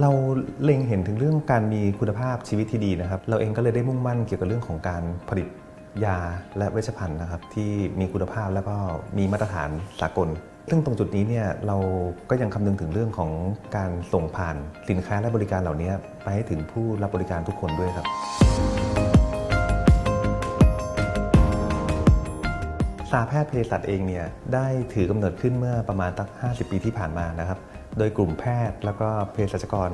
เราเล็งเห็นถึงเรื่องการมีคุณภาพชีวิตที่ดีนะครับ เราเองก็เลยได้มุ่งมั่นเกี่ยวกับเรื่องของการผลิตยาและเวชภัณฑ์นะครับ ที่มีคุณภาพแล้วก็มีมาตรฐานสากล ซึ่งตรงจุดนี้เนี่ยเราก็ยังคำนึงถึงเรื่องของการส่งผ่านสินค้าและบริการเหล่านี้ไปให้ถึงผู้รับบริการทุกคนด้วยครับ สาแพทย์เภสัชเองเนี่ยได้ถือกำเนิดขึ้นเมื่อประมาณตั้ง50 ปีที่ผ่านมานะครับ โดยกลุ่มแพทย์แล้วก็เภสัชกร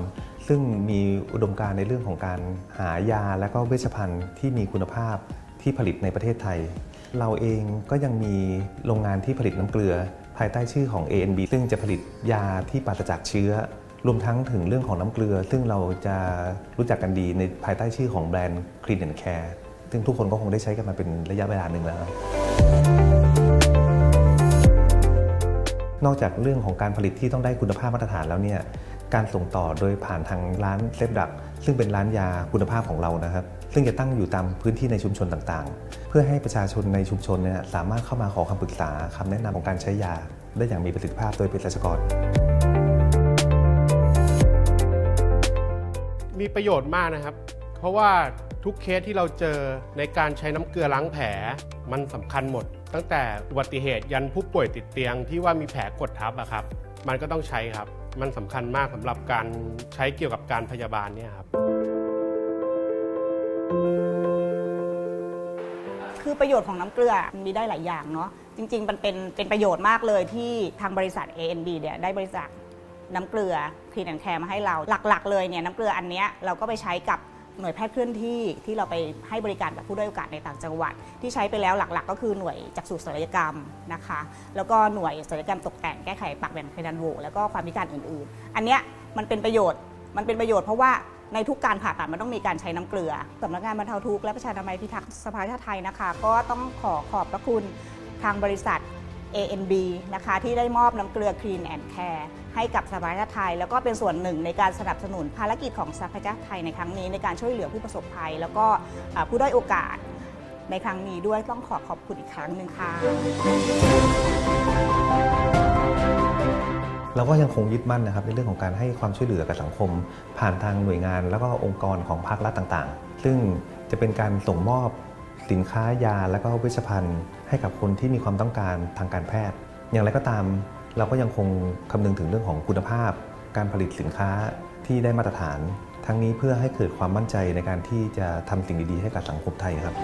ซึ่งมีอุดมการณ์ในเรื่องของการหายาและก็เวชภัณฑ์ที่มีคุณภาพที่ผลิตในประเทศไทย เราเองก็ยังมีโรงงานที่ผลิตน้ำเกลือ ภายใต้ชื่อของ ANB ซึ่งจะผลิตยาที่ปราศจากเชื้อ รวมทั้งถึงเรื่องของน้ำเกลือ ซึ่งเราจะรู้จักกันดีในภายใต้ชื่อของแบรนด์ Clean and Care ซึ่งทุกคนก็คงได้ใช้กันมาเป็นระยะเวลาหนึ่งแล้ว นอกจากเรื่องของการผลิตที่ต้องได้คุณภาพมาตรฐานแล้วเนี่ยการส่งต่อโดยผ่านทางร้านเซฟดัก ซึ่งเป็นร้านยาคุณภาพของเรานะครับ ซึ่งจะตั้งอยู่ตามพื้นที่ในชุมชนต่างๆ เพื่อให้ประชาชนในชุมชนเนี่ยสามารถเข้ามาขอคำปรึกษาคำแนะนำของการใช้ยา ได้อย่างมีประสิทธิภาพโดยเภสัชกร มีประโยชน์มากนะครับ เพราะว่า ทุกเคสที่เราเจอในการใช้น้ำเกลือล้างแผลมันสำคัญหมด ตั้งแต่อุบัติเหตุยันผู้ป่วยติดเตียงที่ว่ามีแผลกดทับอะครับ มันก็ต้องใช้ครับ มันสำคัญมากสำหรับการใช้เกี่ยวกับการพยาบาลเนี่ยครับ คือประโยชน์ของน้ำเกลือมีได้หลายอย่างเนาะจริง ๆ มันเป็นเป็นประโยชน์มากเลยที่ทางบริษัท ANB เนี่ยได้บริจาคน้ำเกลือ Clean and Care มาให้เราหลัก ๆ เลยเนี่ยน้ำเกลืออันเนี้ยเราก็ไปใช้กับ หน่วยแพทย์เคลื่อนที่ที่เราไปให้บริการกับผู้ด้อยโอกาสในต่างจังหวัด ที่ใช้ไปแล้วหลักๆ ก็คือหน่วยจักษุศัลยกรรมนะคะ แล้วก็หน่วยศัลยกรรมตกแต่งแก้ไขปากแหว่งเพดานโหวแล้วก็ความพิการอื่นๆ อันเนี้ยมันเป็นประโยชน์มันเป็นประโยชน์เพราะว่าในทุกการผ่าตัดมันต้องมีการใช้น้ำเกลือสำนักงานบรรเทาทุกข์และประชานามัยพิทักษ์สภาชาติไทยนะคะ ก็ต้องขอขอบพระคุณทางบริษัท ANB นะคะที่ได้มอบน้ำเกลือ Clean and Care ให้กับสภาชาติไทย แล้วก็เป็นส่วนหนึ่งในการสนับสนุนภารกิจของสภาชาติไทยในครั้งนี้ในการช่วยเหลือผู้ประสบภัย แล้วก็ผู้ด้อยโอกาสในครั้งนี้ด้วยต้องขอขอบคุณอีกครั้งหนึ่งค่ะ เราก็ยังคงยึดมั่นนะครับในเรื่องของการให้ความช่วยเหลือกับสังคม ผ่านทางหน่วยงาน แล้วก็องค์กรของภาครัฐต่างๆ ซึ่งจะเป็นการส่งมอบ สินค้ายาและก็เวชภัณฑ์ ให้กับคนที่มีความต้องการทางการแพทย์ อย่างไรก็ตาม เราก็ยังคงคำนึงถึงเรื่องของคุณภาพ การผลิตสินค้าที่ได้มาตรฐาน ทั้งนี้เพื่อให้เกิดความมั่นใจในการที่จะทำสิ่งดีๆ ให้กับสังคมไทยครับ